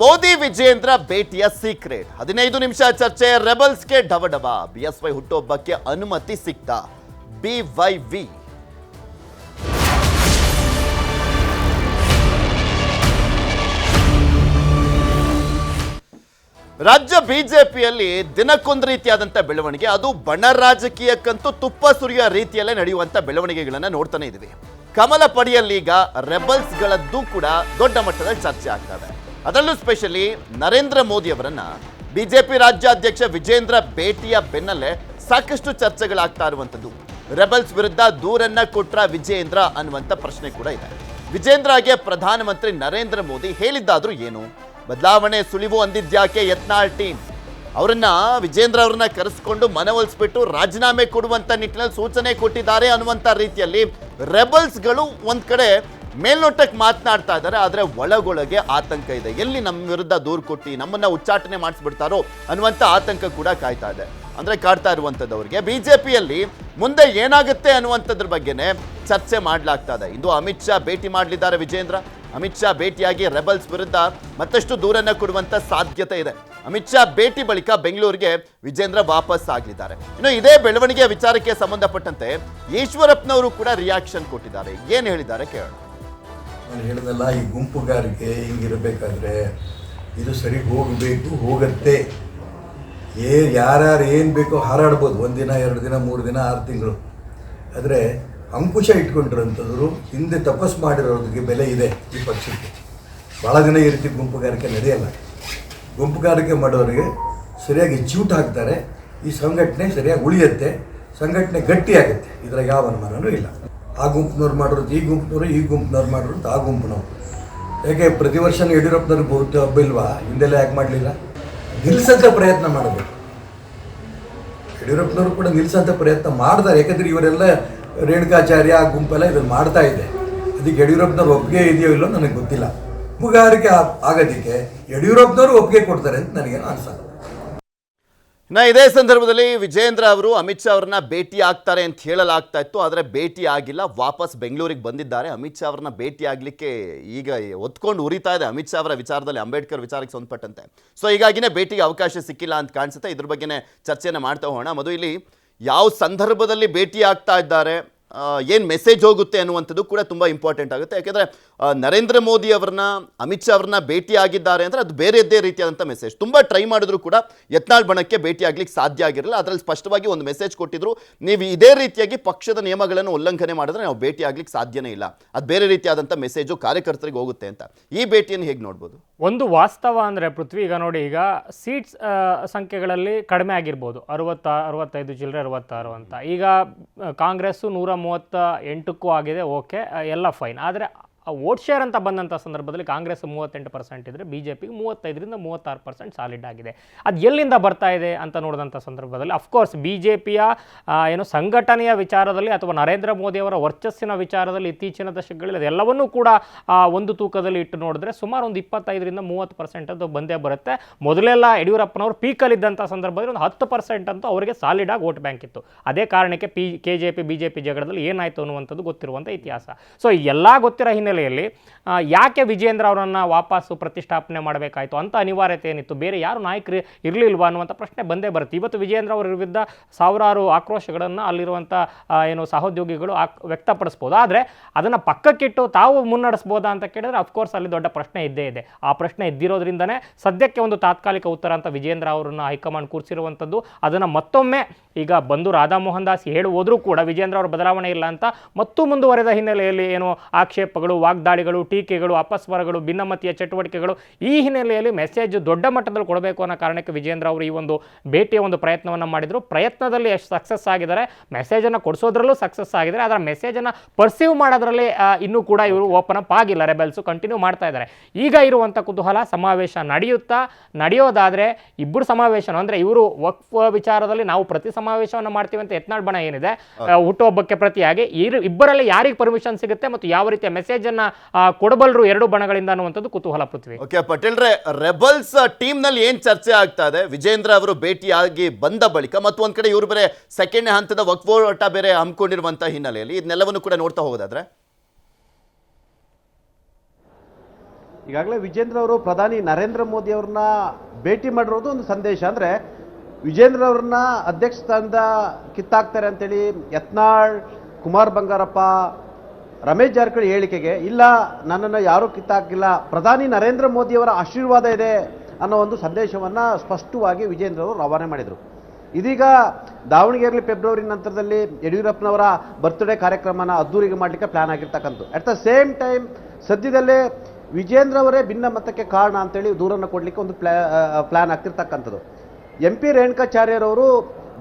ಮೋದಿ ವಿಜೇಂದ್ರ ಭೇಟಿಯ ಸೀಕ್ರೆಟ್ ಹದಿನೈದು ನಿಮಿಷ ಚರ್ಚೆ ರೆಬಲ್ಸ್ಗೆ ಡಬಡಬ. ಬಿಎಸ್ವೈ ಹುಟ್ಟುಹಬ್ಬಕ್ಕೆ ಅನುಮತಿ ಸಿಕ್ತಾ. ಬಿವೈವಿ ರಾಜ್ಯ ಬಿಜೆಪಿಯಲ್ಲಿ ದಿನಕ್ಕೊಂದು ರೀತಿಯಾದಂಥ ಬೆಳವಣಿಗೆ. ಅದು ಬಣ ರಾಜಕೀಯಕ್ಕಂತೂ ತುಪ್ಪ ಸುರಿಯೋ ರೀತಿಯಲ್ಲೇ ನಡೆಯುವಂಥ ಬೆಳವಣಿಗೆಗಳನ್ನು ನೋಡ್ತಾನೆ ಇದ್ದೀವಿ ಕಮಲ ಪಡೆಯಲ್ಲಿ ಈಗ ರೆಬಲ್ಸ್ಗಳದ್ದು ಕೂಡ ದೊಡ್ಡ ಮಟ್ಟದಲ್ಲಿ ಚರ್ಚೆ ಆಗ್ತದೆ ಅದರಲ್ಲೂ ಸ್ಪೆಷಲಿ ನರೇಂದ್ರ ಮೋದಿ ಅವರನ್ನ ಬಿಜೆಪಿ ರಾಜ್ಯಾಧ್ಯಕ್ಷ ವಿಜೇಂದ್ರ ಭೇಟಿಯ ಬೆನ್ನಲ್ಲೇ ಸಾಕಷ್ಟು ಚರ್ಚೆಗಳಾಗ್ತಾ ಇರುವಂಥದ್ದು. ರೆಬಲ್ಸ್ ವಿರುದ್ಧ ದೂರನ್ನ ಕೊಟ್ರ ವಿಜೇಂದ್ರ ಅನ್ನುವಂಥ ಪ್ರಶ್ನೆ ಕೂಡ ಇದೆ. ವಿಜೇಂದ್ರಗೆ ಪ್ರಧಾನಮಂತ್ರಿ ನರೇಂದ್ರ ಮೋದಿ ಹೇಳಿದ್ದಾದ್ರೂ ಏನು? ಬದಲಾವಣೆ ಸುಳಿವು ಅಂದಿದ್ಯಾಕೆ ಯತ್ನಾಳ್ ಟೀಮ್? ಅವರನ್ನ, ವಿಜೇಂದ್ರ ಅವ್ರನ್ನ ಕರೆಸ್ಕೊಂಡು ಮನವೊಲಿಸ್ಬಿಟ್ಟು ರಾಜೀನಾಮೆ ಕೊಡುವಂತ ನಿಟ್ಟಿನಲ್ಲಿ ಸೂಚನೆ ಕೊಟ್ಟಿದ್ದಾರೆ ಅನ್ನುವಂಥ ರೀತಿಯಲ್ಲಿ ರೆಬಲ್ಸ್ಗಳು ಒಂದ್ ಕಡೆ ಮೇಲ್ನೋಟಕ್ಕೆ ಮಾತನಾಡ್ತಾ ಇದ್ದಾರೆ, ಆದರೆ ಒಳಗೊಳಗೆ ಆತಂಕ ಇದೆ. ಎಲ್ಲಿ ನಮ್ಮ ವಿರುದ್ಧ ದೂರು ಕೊಟ್ಟು ನಮ್ಮನ್ನ ಉಚ್ಚಾಟನೆ ಮಾಡಿಸ್ಬಿಡ್ತಾರೋ ಅನ್ನುವಂಥ ಆತಂಕ ಕೂಡ ಕಾಯ್ತಾ ಇದೆ. ಅಂದರೆ ಕಾಡ್ತಾ ಇರುವಂಥದ್ದವ್ರಿಗೆ ಪಿಯಲ್ಲಿ ಮುಂದೆ ಏನಾಗುತ್ತೆ ಅನ್ನುವಂಥದ್ರ ಬಗ್ಗೆನೇ ಚರ್ಚೆ ಮಾಡಲಾಗ್ತಾ ಇದೆ. ಇಂದು ಅಮಿತ್ ಶಾ ಭೇಟಿ ಮಾಡಲಿದ್ದಾರೆ ವಿಜೇಂದ್ರ. ಅಮಿತ್ ಶಾ ಭೇಟಿಯಾಗಿ ರೆಬಲ್ಸ್ ವಿರುದ್ಧ ಮತ್ತಷ್ಟು ದೂರನ್ನು ಕೊಡುವಂಥ ಸಾಧ್ಯತೆ ಇದೆ. ಅಮಿತ್ ಶಾ ಭೇಟಿ ಬಳಿಕ ಬೆಂಗಳೂರಿಗೆ ವಿಜೇಂದ್ರ ವಾಪಸ್ ಆಗಲಿದ್ದಾರೆ. ಇನ್ನು ಇದೇ ಬೆಳವಣಿಗೆಯ ವಿಚಾರಕ್ಕೆ ಸಂಬಂಧಪಟ್ಟಂತೆ ಈಶ್ವರಪ್ಪನವರು ಕೂಡ ರಿಯಾಕ್ಷನ್ ಕೊಟ್ಟಿದ್ದಾರೆ. ಏನು ಹೇಳಿದ್ದಾರೆ ಕೇಳೋಣ. ನಾನು ಹೇಳಿದಲ್ಲ, ಈ ಗುಂಪುಗಾರಿಕೆ ಹಿಂಗಿರಬೇಕಾದ್ರೆ ಇದು ಸರಿ ಹೋಗಬೇಕು, ಹೋಗತ್ತೆ. ಏ, ಯಾರ್ಯಾರು ಏನು ಬೇಕೋ ಹಾರಾಡ್ಬೋದು. ಒಂದಿನ ಎರಡು ದಿನ, ಮೂರು ದಿನ, ಆರು ತಿಂಗಳು. ಆದರೆ ಅಂಕುಶ ಇಟ್ಕೊಂಡಿರೋಂಥದ್ರು ಹಿಂದೆ ತಪಸ್ ಮಾಡಿರೋದಕ್ಕೆ ಬೆಲೆ ಇದೆ ಈ ಪಕ್ಷಕ್ಕೆ. ಭಾಳ ದಿನ ಈ ರೀತಿ ಗುಂಪುಗಾರಿಕೆ ನಡೆಯಲ್ಲ. ಗುಂಪುಗಾರಿಕೆ ಮಾಡೋರಿಗೆ ಸರಿಯಾಗಿ ಚ್ಯೂಟ್ ಹಾಕ್ತಾರೆ ಈ ಸಂಘಟನೆ ಸರಿಯಾಗಿ ಉಳಿಯುತ್ತೆ. ಸಂಘಟನೆ ಗಟ್ಟಿಯಾಗುತ್ತೆ. ಇದರ ಯಾವ ಅನುಮಾನವೂ ಇಲ್ಲ. ಆ ಗುಂಪಿನವ್ರು ಮಾಡಿರೋದು ಈ ಗುಂಪಿನವರು, ಈ ಗುಂಪಿನವ್ರು ಮಾಡಿರೋದು ಆ ಗುಂಪಿನವ್ರು ಯಾಕೆ ಪ್ರತಿ ವರ್ಷ ಯಡಿಯೂರಪ್ಪನವ್ರಿಗೆ ಬಹುತ ಹಬ್ಬ ಇಲ್ವಾ? ಹಿಂದೆಲ್ಲ ಯಾಕೆ ಮಾಡಲಿಲ್ಲ? ನಿಲ್ಸೋಕ್ಕೆ ಪ್ರಯತ್ನ ಮಾಡಬೇಕು. ಯಡಿಯೂರಪ್ಪನವರು ಕೂಡ ನಿಲ್ಸೋಂಥ ಪ್ರಯತ್ನ ಮಾಡ್ತಾರೆ. ಯಾಕಂದ್ರೆ ಇವರೆಲ್ಲ ರೇಣುಕಾಚಾರ್ಯ, ಆ ಗುಂಪೆಲ್ಲ ಇದನ್ನು ಮಾಡ್ತಾ ಇದೆ. ಅದಕ್ಕೆ ಯಡಿಯೂರಪ್ಪನವ್ರು ಒಪ್ಪಿಗೆ ಇದೆಯೋ ಇಲ್ಲೋ ನನಗೆ ಗೊತ್ತಿಲ್ಲ. ಮುಗಾರಿಕೆ ಆಗೋದಕ್ಕೆ ಯಡಿಯೂರಪ್ಪನವರು ಒಪ್ಪಿಗೆ ಕೊಡ್ತಾರೆ ಅಂತ ನನಗೇನು ಅನ್ಸಲ್ಲ. ನಾ ಇದೇ ಸಂದರ್ಭದಲ್ಲಿ ವಿಜೇಂದ್ರ ಅವರು ಅಮಿತ್ ಶಾ ಅವ್ರನ್ನ ಭೇಟಿ ಆಗ್ತಾರೆ ಅಂತ ಹೇಳಲಾಗ್ತಾ ಇತ್ತು, ಆದರೆ ಭೇಟಿ ಆಗಿಲ್ಲ ವಾಪಸ್ ಬೆಂಗಳೂರಿಗೆ ಬಂದಿದ್ದಾರೆ. ಅಮಿತ್ ಶಾ ಅವ್ರನ್ನ ಭೇಟಿ ಆಗಲಿಕ್ಕೆ ಈಗ ಒತ್ಕೊಂಡು ಉರಿತಾ ಇದೆ ಅಮಿತ್ ಶಾ ಅವರ ವಿಚಾರದಲ್ಲಿ, ಅಂಬೇಡ್ಕರ್ ವಿಚಾರಕ್ಕೆ ಸಂಬಂಧಪಟ್ಟಂತೆ ಸೊ ಹೀಗಾಗಿನೇ ಭೇಟಿಗೆ ಅವಕಾಶ ಸಿಕ್ಕಿಲ್ಲ ಅಂತ ಕಾಣಿಸುತ್ತೆ. ಇದ್ರ ಬಗ್ಗೆನೇ ಚರ್ಚೆನ ಮಾಡ್ತಾ ಹೋಗೋಣ. ಮದು ಇಲ್ಲಿ ಯಾವ ಸಂದರ್ಭದಲ್ಲಿ ಭೇಟಿ ಆಗ್ತಾ ಇದ್ದಾರೆ? ಏನು ಮೆಸೇಜ್ ಹೋಗುತ್ತೆ ಅನ್ನುವಂಥದ್ದು ಕೂಡ ತುಂಬ ಇಂಪಾರ್ಟೆಂಟ್ ಆಗುತ್ತೆ. ಯಾಕೆಂದರೆ ನರೇಂದ್ರ ಮೋದಿ ಅವ್ರನ್ನ, ಅಮಿತ್ ಶಾ ಅವ್ರನ್ನ ಭೇಟಿ ಆಗಿದ್ದಾರೆ ಅಂದರೆ ಅದು ಬೇರೆದ್ದೇ ರೀತಿಯಾದಂಥ ಮೆಸೇಜ್ ತುಂಬ ಟ್ರೈ ಮಾಡಿದ್ರು ಕೂಡ ಯತ್ನಾಳ್ ಬಣಕ್ಕೆ ಭೇಟಿ ಆಗ್ಲಿಕ್ಕೆ ಸಾಧ್ಯ ಆಗಿರಲಿಲ್ಲ. ಅದರಲ್ಲಿ ಸ್ಪಷ್ಟವಾಗಿ ಒಂದು ಮೆಸೇಜ್ ಕೊಟ್ಟಿದ್ರು, ನೀವು ಇದೇ ರೀತಿಯಾಗಿ ಪಕ್ಷದ ನಿಯಮಗಳನ್ನು ಉಲ್ಲಂಘನೆ ಮಾಡಿದ್ರೆ ನಾವು ಭೇಟಿ ಆಗಲಿಕ್ಕೆ ಸಾಧ್ಯನೇ ಇಲ್ಲ. ಅದು ಬೇರೆ ರೀತಿಯಾದಂಥ ಮೆಸೇಜು ಕಾರ್ಯಕರ್ತರಿಗೆ ಹೋಗುತ್ತೆ ಅಂತ. ಈ ಭೇಟಿಯನ್ನು ಹೇಗೆ ನೋಡ್ಬೋದು? ಒಂದು ವಾಸ್ತವ ಅಂದರೆ ಪೃಥ್ವಿ, ಈಗ ನೋಡಿ, ಈಗ ಸೀಟ್ಸ್ ಸಂಖ್ಯೆಗಳಲ್ಲಿ ಕಡಿಮೆ ಆಗಿರ್ಬೋದು. ಅರವತ್ತ, ಅರವತ್ತೈದು, ಚಿಲ್ಲರೆ ಅರವತ್ತಾರು ಅಂತ. ಈಗ ಕಾಂಗ್ರೆಸ್ಸು ನೂರ ಮೂವತ್ತ ಎಂಟಕ್ಕೂ ಆಗಿದೆ ಓಕೆ ಎಲ್ಲ ಫೈನ್ ಆದರೆ ವೋಟ್ ಶೇರ್ ಅಂತ ಬಂದಂಥ ಸಂದರ್ಭದಲ್ಲಿ ಕಾಂಗ್ರೆಸ್ ಮೂವತ್ತೆಂಟು ಪರ್ಸೆಂಟ್ ಇದ್ದರೆ ಬಿ ಜೆ ಪಿಗೆ ಮೂವತ್ತೈದರಿಂದ ಮೂವತ್ತಾರು ಪರ್ಸೆಂಟ್ ಸಾಲಿಡ್ ಆಗಿದೆ. ಅದು ಎಲ್ಲಿಂದ ಬರ್ತಾ ಇದೆ ಅಂತ ನೋಡಿದಂಥ ಸಂದರ್ಭದಲ್ಲಿ ಅಫ್ಕೋರ್ಸ್ ಬಿ ಜೆ ಪಿಯ ಏನು ಸಂಘಟನೆಯ ವಿಚಾರದಲ್ಲಿ ಅಥವಾ ನರೇಂದ್ರ ಮೋದಿಯವರ ವರ್ಚಸ್ಸಿನ ವಿಚಾರದಲ್ಲಿ ಇತ್ತೀಚಿನ ದಶಕಗಳಲ್ಲಿ ಅದೆಲ್ಲವನ್ನೂ ಕೂಡ ಆ, ಒಂದು ತೂಕದಲ್ಲಿ ಇಟ್ಟು ನೋಡಿದ್ರೆ ಸುಮಾರು ಒಂದು ಇಪ್ಪತ್ತೈದರಿಂದ ಮೂವತ್ತು ಪರ್ಸೆಂಟ್ ಅದು ಬಂದೇ ಬರುತ್ತೆ. ಮೊದಲೆಲ್ಲ ಯಡಿಯೂರಪ್ಪನವರು ಪೀಕಲ್ಲಿದ್ದಂಥ ಸಂದರ್ಭದಲ್ಲಿ ಒಂದು ಹತ್ತು ಪರ್ಸೆಂಟ್ ಅಂತೂ ಅವರಿಗೆ ಸಾಲಿಡ್ ಆಗಿ ವೋಟ್ ಬ್ಯಾಂಕ್ ಇತ್ತು. ಅದೇ ಕಾರಣಕ್ಕೆ P K J P B J P ಜಗಳದಲ್ಲಿ ಏನಾಯಿತು ಅನ್ನುವಂಥದ್ದು ಗೊತ್ತಿರುವಂಥ ಇತಿಹಾಸ. ಸೊ ಎಲ್ಲ ಗೊತ್ತಿರೋ ಹಿನ್ನೆಲೆಯಲ್ಲಿ ಯಾಕೆ ವಿಜೇಂದ್ರ ಅವರನ್ನು ವಾಪಸ್ಸು ಪ್ರತಿಷ್ಠಾಪನೆ ಮಾಡಬೇಕಾಯಿತು? ಅಂತ ಅನಿವಾರ್ಯತೆ ಏನಿತ್ತು? ಬೇರೆ ಯಾರು ನಾಯಕರು ಇರಲಿಲ್ವಾ ಅನ್ನುವಂಥ ಪ್ರಶ್ನೆ ಬಂದೇ ಬರುತ್ತೆ. ಇವತ್ತು ವಿಜೇಂದ್ರ ಅವರ ವಿರುದ್ಧ ಸಾವಿರಾರು ಆಕ್ರೋಶಗಳನ್ನು ಅಲ್ಲಿರುವಂಥ ಏನು ಸಹೋದ್ಯೋಗಿಗಳು ಆಕ್, ವ್ಯಕ್ತಪಡಿಸ್ಬೋದು. ಆದರೆ ಅದನ್ನು ಪಕ್ಕಕ್ಕಿಟ್ಟು ತಾವು ಮುನ್ನಡೆಸ್ಬೋದಾ ಅಂತ ಕೇಳಿದ್ರೆ ಅಫ್ಕೋರ್ಸ್ ಅಲ್ಲಿ ದೊಡ್ಡ ಪ್ರಶ್ನೆ ಇದ್ದೇ ಇದೆ. ಆ ಪ್ರಶ್ನೆ ಇದ್ದಿರೋದ್ರಿಂದನೇ ಸದ್ಯಕ್ಕೆ ಒಂದು ತಾತ್ಕಾಲಿಕ ಉತ್ತರ ಅಂತ ವಿಜೇಂದ್ರ ಅವರನ್ನು ಹೈಕಮಾಂಡ್ ಕೂರಿಸಿರುವಂಥದ್ದು. ಅದನ್ನು ಮತ್ತೊಮ್ಮೆ ಈಗ ಬಂದು ರಾಧಾಮೋಹನ್ ದಾಸ್ ಹೇಳಿ ಹೋದರೂ ಕೂಡ ವಿಜೇಂದ್ರ ಅವರು ಬದಲಾವಣೆ ಇಲ್ಲ ಅಂತ ಮತ್ತೂ ಮುಂದುವರೆದ ಹಿನ್ನೆಲೆಯಲ್ಲಿ ಏನು ಆಕ್ಷೇಪಗಳು ವಾಗ್ದಾಳಿಗಳು ಟೀಕೆಗಳು ಅಪಸ್ವರಗಳು ಭಿನ್ನಮತೀಯ ಚಟುವಟಿಕೆಗಳು ಈ ಹಿನ್ನೆಲೆಯಲ್ಲಿ ಮೆಸೇಜ್ ದೊಡ್ಡ ಮಟ್ಟದಲ್ಲಿ ಕೊಡಬೇಕು ಅನ್ನೋ ಕಾರಣಕ್ಕೆ ವಿಜೇಂದ್ರ ಅವರು ಈ ಒಂದು ಭೇಟಿಯ ಒಂದು ಪ್ರಯತ್ನವನ್ನು ಮಾಡಿದರು. ಪ್ರಯತ್ನದಲ್ಲಿ ಎಷ್ಟು ಸಕ್ಸಸ್ ಆಗಿದ್ದಾರೆ. ಮೆಸೇಜನ್ನು ಕೊಡಿಸೋದ್ರಲ್ಲೂ ಸಕ್ಸಸ್ ಆಗಿದ್ದಾರೆ. ಅದರ ಮೆಸೇಜನ್ನು ಪರ್ಸೀವ್ ಮಾಡೋದ್ರಲ್ಲಿ ಇನ್ನೂ ಕೂಡ ಇವರು ಓಪನ್ ಅಪ್ ಆಗಿಲ್ಲ. ರೆಬೆಲ್ಸು ಕಂಟಿನ್ಯೂ ಮಾಡ್ತಾ ಇದ್ದಾರೆ. ಈಗ ಇರುವಂಥ ಕುತೂಹಲ ಸಮಾವೇಶ ನಡೆಯುತ್ತಾ? ನಡೆಯೋದಾದರೆ ಇಬ್ಬರು ಸಮಾವೇಶ ಅಂದರೆ ಇವರು ವಕ್ಫ್ ವಿಚಾರದಲ್ಲಿ ನಾವು ಪ್ರತಿ ಸಮಾವೇಶವನ್ನು ಮಾಡ್ತೀವಿ ಅಂತ ಯತ್ನಾಳ್ ಬಣ ಏನಿದೆ? ಹುಟ್ಟುಹಬ್ಬಕ್ಕೆ ಪ್ರತಿಯಾಗಿ ಇರು ಇಬ್ಬರಲ್ಲಿ ಯಾರಿಗೆ ಪರ್ಮಿಷನ್ ಸಿಗುತ್ತೆ ಮತ್ತು ಯಾವ ರೀತಿಯ ಮೆಸೇಜನ್ನು ಕೊಡಬಲ್ರು ಎರಡು ಬಣಗಳಿಂದ ಅನ್ನುವಂಥದ್ದು ಕುತೂಹಲ ಪೃಥ್ವಿ. ಓಕೆ ಪಟೇಲ್ರೆ ರೆಬಲ್ಸ್ ಟೀಮ್ನಲ್ಲಿ ಏನ್ ಚರ್ಚೆ ಆಗ್ತಾ ಇದೆ? ವಿಜೇಂದ್ರ ಅವರು ಭೇಟಿಯಾಗಿ ಬಂದ ಬಳಿಕ ಮತ್ತು ಒಂದ್ ಕಡೆ ಇವರು ಬೇರೆ ಸೆಕೆಂಡ್ ಹಂತದ ವಕ್ಫೋಟ ಬೇರೆ ಹಮ್ಮಿಕೊಂಡಿರುವಂತಹ ಹಿನ್ನೆಲೆಯಲ್ಲಿ ಇದನ್ನೆಲ್ಲವನ್ನು ಕೂಡ ನೋಡ್ತಾ ಹೋಗೋದಾದ್ರೆ? ಈಗಾಗಲೇ ವಿಜೇಂದ್ರ ಅವರು ಪ್ರಧಾನಿ ನರೇಂದ್ರ ಮೋದಿ ಅವ್ರನ್ನ ಭೇಟಿ ಮಾಡಿರೋದು ಒಂದು ಸಂದೇಶ. ಅಂದರೆ ವಿಜೇಂದ್ರ ಅವ್ರನ್ನ ಅಧ್ಯಕ್ಷ ಸ್ಥಾನದ ಕಿತ್ತಾಕ್ತಾರೆ ಅಂತೇಳಿ ಯತ್ನಾಳ್ ಕುಮಾರ್ ಬಂಗಾರಪ್ಪ ರಮೇಶ್ ಜಾರಕಿಹೊಳಿ ಹೇಳಿಕೆಗೆ, ಇಲ್ಲ, ನನ್ನನ್ನು ಯಾರೂ ಕಿತ್ತಾಕಿಲ್ಲ, ಪ್ರಧಾನಿ ನರೇಂದ್ರ ಮೋದಿಯವರ ಆಶೀರ್ವಾದ ಇದೆ ಅನ್ನೋ ಒಂದು ಸಂದೇಶವನ್ನು ಸ್ಪಷ್ಟವಾಗಿ ವಿಜೇಂದ್ರ ಅವರು ರವಾನೆ ಮಾಡಿದರು. ಇದೀಗ ದಾವಣಗೆರೆಯಲ್ಲಿ ಫೆಬ್ರವರಿ ನಂತರದಲ್ಲಿ ಯಡಿಯೂರಪ್ಪನವರ ಬರ್ತ್ಡೇ ಕಾರ್ಯಕ್ರಮನ ಅದ್ದೂರಿಗೆ ಮಾಡಲಿಕ್ಕೆ ಪ್ಲಾನ್ ಆಗಿರ್ತಕ್ಕಂಥದ್ದು. ಅಟ್ ದ ಸೇಮ್ ಟೈಮ್ ಸದ್ಯದಲ್ಲೇ ವಿಜೇಂದ್ರ ಅವರೇ ಭಿನ್ನ ಮತಕ್ಕೆ ಕಾರಣ ಅಂತೇಳಿ ದೂರನ್ನು ಕೊಡಲಿಕ್ಕೆ ಒಂದು ಪ್ಲಾ ಪ್ಲಾನ್ ಆಗ್ತಿರ್ತಕ್ಕಂಥದ್ದು. ಎಂ ಪಿ ರೇಣುಕಾಚಾರ್ಯರವರು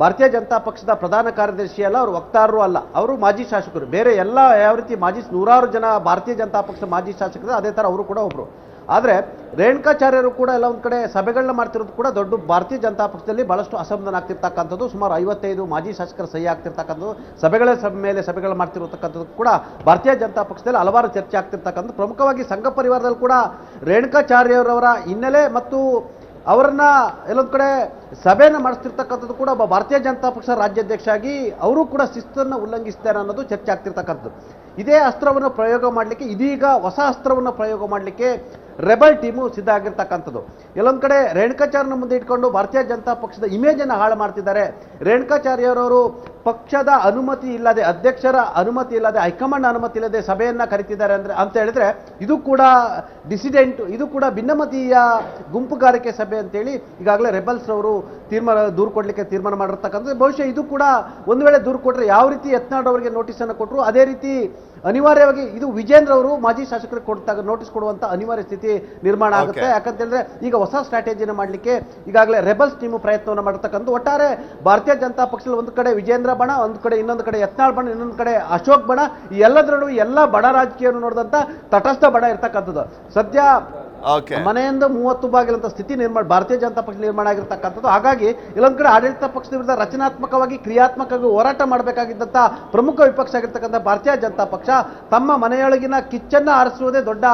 ಭಾರತೀಯ ಜನತಾ ಪಕ್ಷದ ಪ್ರಧಾನ ಕಾರ್ಯದರ್ಶಿ ಅಲ್ಲ, ಅವರು ವಕ್ತಾರರು ಅಲ್ಲ. ಅವರು ಮಾಜಿ ಶಾಸಕರು. ಬೇರೆ ಎಲ್ಲ ಯಾವ ರೀತಿ ಮಾಜಿ ನೂರಾರು ಜನ ಭಾರತೀಯ ಜನತಾ ಪಕ್ಷದ ಮಾಜಿ ಶಾಸಕರು ಅದೇ ಥರ ಅವರು ಕೂಡ ಒಬ್ಬರು ಆದರೆ ರೇಣುಕಾಚಾರ್ಯರು ಕೂಡ ಎಲ್ಲ ಒಂದು ಕಡೆ ಸಭೆಗಳನ್ನ ಮಾಡ್ತಿರೋದು ಕೂಡ ದೊಡ್ಡ ಭಾರತೀಯ ಜನತಾ ಪಕ್ಷದಲ್ಲಿ ಬಹಳಷ್ಟು ಅಸಮಾಧಾನ ಆಗ್ತಿರ್ತಕ್ಕಂಥದ್ದು. ಸುಮಾರು ಐವತ್ತೈದು ಮಾಜಿ ಶಾಸಕರ ಸಹಿ ಆಗ್ತಿರ್ತಕ್ಕಂಥದ್ದು. ಸಭೆಗಳ ಸಭೆ ಮೇಲೆ ಸಭೆಗಳು ಮಾಡ್ತಿರತಕ್ಕಂಥದ್ದು ಕೂಡ ಭಾರತೀಯ ಜನತಾ ಪಕ್ಷದಲ್ಲಿ ಹಲವಾರು ಚರ್ಚೆ ಆಗ್ತಿರ್ತಕ್ಕಂಥದ್ದು. ಪ್ರಮುಖವಾಗಿ ಸಂಘ ಪರಿವಾರದಲ್ಲಿ ಕೂಡ ರೇಣುಕಾಚಾರ್ಯರವರ ಹಿನ್ನೆಲೆ ಮತ್ತು ಅವರನ್ನ ಎಲ್ಲೊಂದು ಕಡೆ ಸಭೆಯನ್ನು ಮಾಡಿಸ್ತಿರ್ತಕ್ಕಂಥದ್ದು ಕೂಡ ಒಬ್ಬ ಭಾರತೀಯ ಜನತಾ ಪಕ್ಷ ರಾಜ್ಯಾಧ್ಯಕ್ಷ ಆಗಿ ಅವರು ಕೂಡ ಶಿಸ್ತನ್ನು ಉಲ್ಲಂಘಿಸ್ತಾರೆ ಅನ್ನೋದು ಚರ್ಚೆ ಆಗ್ತಿರ್ತಕ್ಕಂಥದ್ದು. ಇದೇ ಅಸ್ತ್ರವನ್ನು ಪ್ರಯೋಗ ಮಾಡಲಿಕ್ಕೆ, ಇದೀಗ ಹೊಸ ಅಸ್ತ್ರವನ್ನು ಪ್ರಯೋಗ ಮಾಡಲಿಕ್ಕೆ ರೆಬಲ್ ಟೀಮು ಸಿದ್ಧ ಆಗಿರ್ತಕ್ಕಂಥದ್ದು. ಎಲ್ಲೊಂದು ಕಡೆ ರೇಣುಕಾಚಾರ್ಯನ ಮುಂದೆ ಇಟ್ಕೊಂಡು ಭಾರತೀಯ ಜನತಾ ಪಕ್ಷದ ಇಮೇಜನ್ನು ಹಾಳು ಮಾಡ್ತಿದ್ದಾರೆ. ರೇಣುಕಾಚಾರ್ಯರವರು ಪಕ್ಷದ ಅನುಮತಿ ಇಲ್ಲದೆ, ಅಧ್ಯಕ್ಷರ ಅನುಮತಿ ಇಲ್ಲದೆ, ಹೈಕಮಾಂಡ್ ಅನುಮತಿ ಇಲ್ಲದೆ ಸಭೆಯನ್ನು ಕರಿತಿದ್ದಾರೆ ಅಂದರೆ ಅಂತ ಹೇಳಿದ್ರೆ ಇದು ಕೂಡ ಡಿಸಿಡೆಂಟ್ ಇದು ಕೂಡ ಭಿನ್ನಮತೀಯ ಗುಂಪುಗಾರಿಕೆ ಸಭೆ ಅಂತೇಳಿ ಈಗಾಗಲೇ ರೆಬಲ್ಸ್ ಅವರು ತೀರ್ಮಾನ ದೂರು ಕೊಡಲಿಕ್ಕೆ ತೀರ್ಮಾನ ಮಾಡಿರ್ತಕ್ಕಂಥದ್ದು. ಬಹುಶಃ ಇದು ಕೂಡ ಒಂದು ವೇಳೆ ದೂರು ಕೊಟ್ಟರೆ ಯಾವ ರೀತಿ ಯತ್ನಾಡ್ ಅವರಿಗೆ ನೋಟಿಸನ್ನು ಕೊಟ್ಟರು ಅದೇ ರೀತಿ ಅನಿವಾರ್ಯವಾಗಿ ಇದು ವಿಜೇಂದ್ರ ಅವರು ಮಾಜಿ ಶಾಸಕರಿಗೆ ಕೊಡ್ತಾಗ ನೋಟಿಸ್ ಕೊಡುವಂತ ಅನಿವಾರ್ಯ ಸ್ಥಿತಿ ನಿರ್ಮಾಣ ಆಗುತ್ತೆ. ಯಾಕಂತೇಳಿದ್ರೆ ಯಾಕಂತ ಹೇಳಿದ್ರೆ ಈಗ ಹೊಸ ಸ್ಟ್ರಾಟಜಿನ ಮಾಡಲಿಕ್ಕೆ ಈಗಾಗಲೇ ರೆಬಲ್ಸ್ ಟೀಮ್ ಪ್ರಯತ್ನವನ್ನು ಮಾಡತಕ್ಕಂಥ ಒಟ್ಟಾರೆ ಭಾರತೀಯ ಜನತಾ ಪಕ್ಷದಲ್ಲಿ ಒಂದು ಕಡೆ ವಿಜೇಂದ್ರ ಬಣ ಒಂದು ಕಡೆ ಇನ್ನೊಂದು ಕಡೆ ಯತ್ನಾಳ್ ಬಣ ಇನ್ನೊಂದು ಕಡೆ ಅಶೋಕ್ ಬಣ. ಎಲ್ಲದರಲ್ಲೂ ಎಲ್ಲದರ ಎಲ್ಲ ಬಡ ರಾಜಕೀಯವನ್ನು ನೋಡಿದಂತ ತಟಸ್ಥ ಬಣ ಇರ್ತಕ್ಕಂಥದ್ದು. ಸದ್ಯ ಓಕೆ ಮನೆಯಿಂದ ಮೂವತ್ತು ಬಾಗಿಲಂತ ಸ್ಥಿತಿ ನಿರ್ಮಾಣ ಭಾರತೀಯ ಜನತಾ ಪಕ್ಷ ನಿರ್ಮಾಣ ಆಗಿರ್ತಕ್ಕಂಥದ್ದು. ಹಾಗಾಗಿ ಇಲ್ಲೊಂದು ಕಡೆ ಆಡಳಿತ ಪಕ್ಷದ ವಿರುದ್ಧ ರಚನಾತ್ಮಕವಾಗಿ ಕ್ರಿಯಾತ್ಮಕವಾಗಿ ಹೋರಾಟ ಮಾಡಬೇಕಾಗಿದ್ದಂಥ ಪ್ರಮುಖ ವಿಪಕ್ಷ ಆಗಿರ್ತಕ್ಕಂಥ ಭಾರತೀಯ ಜನತಾ ಪಕ್ಷ ತಮ್ಮ ಮನೆಯೊಳಗಿನ ಕಿಚ್ಚನ್ನ ಆರಿಸುವುದೇ ದೊಡ್ಡ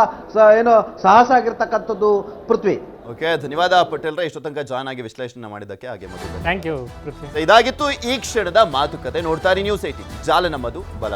ಏನು ಸಾಹಸ ಆಗಿರ್ತಕ್ಕಂಥದ್ದು ಪೃಥ್ವಿ. ಓಕೆ ಧನ್ಯವಾದ ಪಟೇಲ್ರ. ಇಷ್ಟು ತನಕ ಜಾಯ್ನ್ ಆಗಿ ವಿಶ್ಲೇಷಣೆ ಮಾಡಿದ್ದಕ್ಕೆ ಹಾಗೆ ಥ್ಯಾಂಕ್ ಯು ಪೃಥ್ವಿ. ಇದಾಗಿತ್ತು ಈ ಕ್ಷಣದ ಮಾತುಕತೆ. ನೋಡ್ತಾರೆ ನ್ಯೂಸ್ ಐಟಿ ಜಾಲ ನಮ್ಮದು ಬಲ